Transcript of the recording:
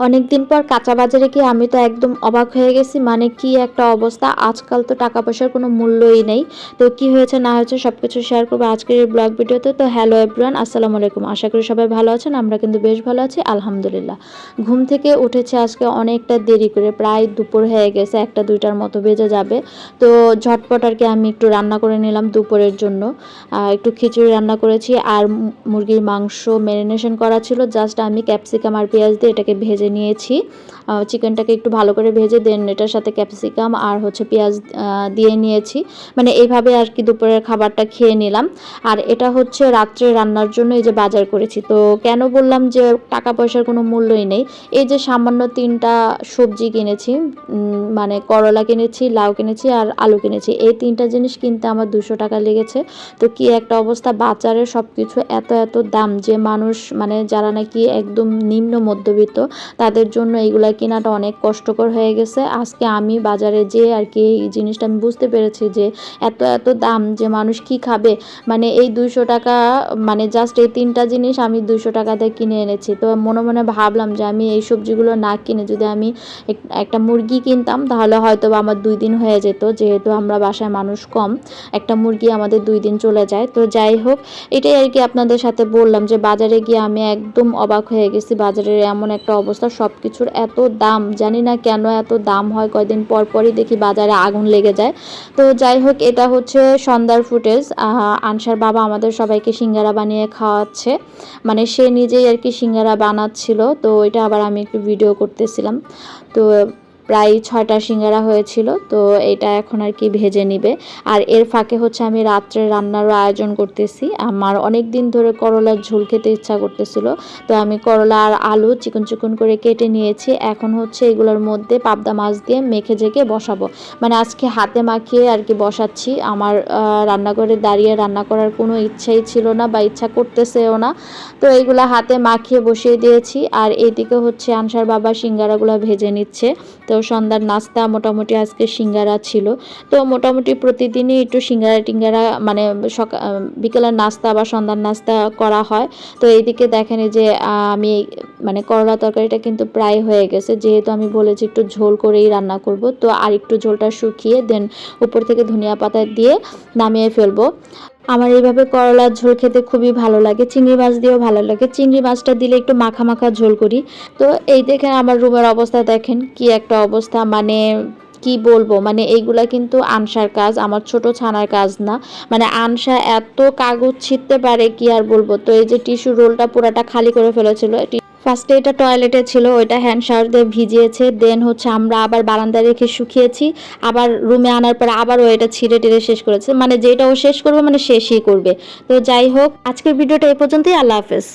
অনেক দিন পর কাঁচা বাজারে গিয়ে আমি তো একদম অবাক হয়ে গেছি। মানে কি একটা অবস্থা? আজকাল তো টাকা পয়সার কোনো মূল্যই নেই। তো কি হয়েছে, না হয়েছে সব কিছু শেয়ার করব আজকের এই ব্লগ ভিডিওতে। তো হ্যালো এভরিওয়ান আসসালামু আলাইকুম। আশা করি সবাই ভালো আছেন, আমরা কিন্তু বেশ ভালো আছি, আলহামদুলিল্লাহ। ঘুম থেকে উঠেছে আজকে অনেকটা দেরি করে, প্রায় দুপুর হয়ে গেছে, একটা দুইটার মতো বেজে যাবে। তো ঝটপট আর কি আমি একটু রান্না করে নিলাম দুপুরের জন্য। একটু খিচুড়ি রান্না করেছি আর মুরগির মাংস ম্যারিনেশন করা ছিল। জাস্ট আমি ক্যাপসিকাম আর পেঁয়াজ দিয়ে এটাকে ভেজে নিয়েছি। চিকেনটাকে একটু ভালো করে ভেজে দেন এটার সাথে ক্যাপসিকাম আর হচ্ছে পেঁয়াজ দিয়ে নিয়েছি। মানে এইভাবে আর কি দুপুরের খাবারটা খেয়ে নিলাম। আর এটা হচ্ছে রাত্রে রান্নার জন্য এই যে বাজার করেছি। তো কেন বললাম যে টাকা পয়সার কোনো মূল্যই নেই। এই যে সামান্য তিনটা সবজি কিনেছি মানে করলা কিনেছি, লাউ কিনেছি আর আলু কিনেছি। এই তিনটা জিনিস কিনতে আমার দুশো টাকা লেগেছে। তো কি একটা অবস্থা, বাজারে সব কিছু এত এত দাম যে মানুষ মানে যারা নাকি একদম নিম্ন মধ্যবিত্ত, তাদের জন্য এইগুলা কেনাটা অনেক কষ্টকর হয়ে গেছে। আজকে আমি বাজারে যে আর কি এই জিনিসটা আমি বুঝতে পেরেছি যে এত এত দাম যে মানুষ কি খাবে। মানে এই দুইশো টাকা মানে জাস্ট এই তিনটা জিনিস আমি দুইশো টাকা দিয়ে কিনে এনেছি। তো মনে মনে ভাবলাম যে আমি এই সবজিগুলো না কিনে যদি আমি একটা মুরগি কিনতাম, তাহলে হয়তো বা আমার দুই দিন হয়ে যেত। যেহেতু আমরা বাসায় মানুষ কম, একটা মুরগি আমাদের দুই দিন চলে যায়। তো যাই হোক, এটাই আর কি আপনাদের সাথে বললাম যে বাজারে গিয়ে আমি একদম অবাক হয়ে গেছি। বাজারের এমন একটা অবস্থা সব কিছুর এত দাম, জানি না কেন এত দাম হয়, কয়দিন পর পরই দেখি বাজারে আগুন লেগে যায়। তো যাই হোক, এটা হচ্ছে সন্ধ্যার ফুটেজ। আনসার বাবা আমাদের সবাইকে সিঙ্গারা বানিয়ে খাওয়াচ্ছে। মানে সে নিজেই আর কি সিঙ্গারা বানাচ্ছিল, তো এটা আবার আমি একটু ভিডিও করতেছিলাম। তো প্রায় ছয়টা সিঙ্গারা হয়েছিল, তো এটা এখন আর কি ভেজে নিবে। আর এর ফাঁকে হচ্ছে আমি রাত্রে রান্নারও আয়োজন করতেছি। আমার অনেক দিন ধরে করলার ঝোল খেতে ইচ্ছা করতেছিল, তো আমি করলা আর আলু চিকন চিকন করে কেটে নিয়েছি। এখন হচ্ছে এগুলোর মধ্যে পাবদা মাছ দিয়ে মেখে জেকে বসাবো। মানে আজকে হাতে মাখিয়ে আর কি বসাচ্ছি। আমার রান্নাঘরে দাঁড়িয়ে রান্না করার কোনো ইচ্ছাই ছিল না বা ইচ্ছা করতেছেও না। তো এইগুলো হাতে মাখিয়ে বসিয়ে দিয়েছি। আর এইদিকে হচ্ছে আনসার বাবা সিঙ্গারাগুলো ভেজে নিচ্ছে। তো সন্ধ্যার নাস্তা মোটামুটি আজকে সিঙ্গারা ছিল। তো মোটামুটি প্রতিদিনই একটু সিঙ্গারা টিঙ্গারা মানে সকাল বিকেলের নাস্তা বা সন্ধ্যার নাস্তা করা হয়। তো এইদিকে দেখেন যে আমি মানে করলা তরকারিটা কিন্তু প্রায় হয়ে গেছে। যেহেতু আমি বলেছি একটু ঝোল করেই রান্না করব, তো আর একটু ঝোলটা শুকিয়ে দেন উপর থেকে ধনিয়া পাতা দিয়ে নামিয়ে ফেলব। আমার এইভাবে করলার ঝোল খেতে খুবই ভালো লাগে, চিংড়ি মাছ দিয়েও ভালো লাগে। চিংড়ি মাছটা দিলে একটু মাখা মাখা ঝোল করি। তো এই দেখেন আমার রুমের অবস্থা দেখেন, কি একটা অবস্থা। মানে কি বলব মানে এইগুলা কিন্তু আনসার কাজ, আমার ছোট ছানার কাজ না। মানে আনসা এত কাগজ ছিঁড়তে পারে, কি আর বলব। তো এই যে টিস্যু রোলটা পুরাটা খালি করে ফেলেছিল ফার্স্টে এটা টয়লেটে ছিল, ওইটা হ্যান্ড শাওয়ার দিয়ে ভিজিয়েছে দেন হচ্ছে আমরা আবার বারান্দায় রেখে শুকিয়েছি, আবার রুমে আনার পর আবারও এটা ছিঁড়ে টিড়ে শেষ করেছে মানে যেটা ও শেষ করবে মানে শেষই করবে। তো যাই হোক, আজকের ভিডিওটা এই পর্যন্তই, আল্লাহ হাফেজ।